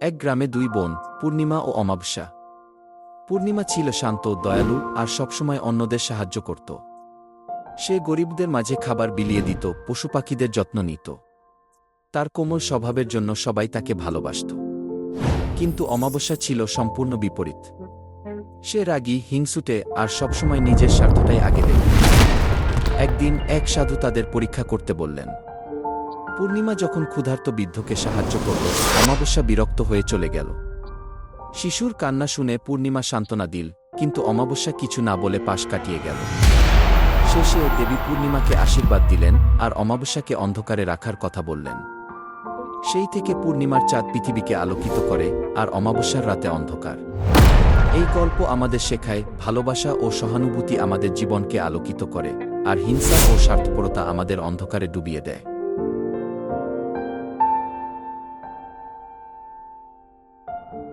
এক গ্রামে দুই বোন, পূর্ণিমা ও অমাবস্যা। পূর্ণিমা ছিল শান্ত, দয়ালু আর সবসময় অন্যদের সাহায্য করত। সে গরিবদের মাঝে খাবার বিলিয়ে দিত, পশু পাখিদের যত্ন নিত। তার কোমল স্বভাবের জন্য সবাই তাকে ভালোবাসত। কিন্তু অমাবস্যা ছিল সম্পূর্ণ বিপরীত। সে রাগী, হিংসুটে আর সবসময় নিজের স্বার্থটাই আগে দেখত। একদিন এক সাধু তাদের পরীক্ষা করতে বললেন পূর্ণিমা যখন ক্ষুধার্ত বৃদ্ধকে সাহায্য করল, অমাবস্যা বিরক্ত হয়ে চলে গেল। শিশুর কান্না শুনে পূর্ণিমা সান্ত্বনা দিল, কিন্তু অমাবস্যা কিছু না বলে পাশ কাটিয়ে গেল। শেষে দেবী পূর্ণিমাকে আশীর্বাদ দিলেন আর অমাবস্যাকে অন্ধকারে রাখার কথা বললেন। সেই থেকে পূর্ণিমার চাঁদ পৃথিবীকে আলোকিত করে আর অমাবস্যার রাতে অন্ধকার। এই গল্প আমাদের শেখায় ভালোবাসা ও সহানুভূতি আমাদের জীবনকে আলোকিত করে আর হিংসা ও স্বার্থপরতা আমাদের অন্ধকারে ডুবিয়ে দেয়।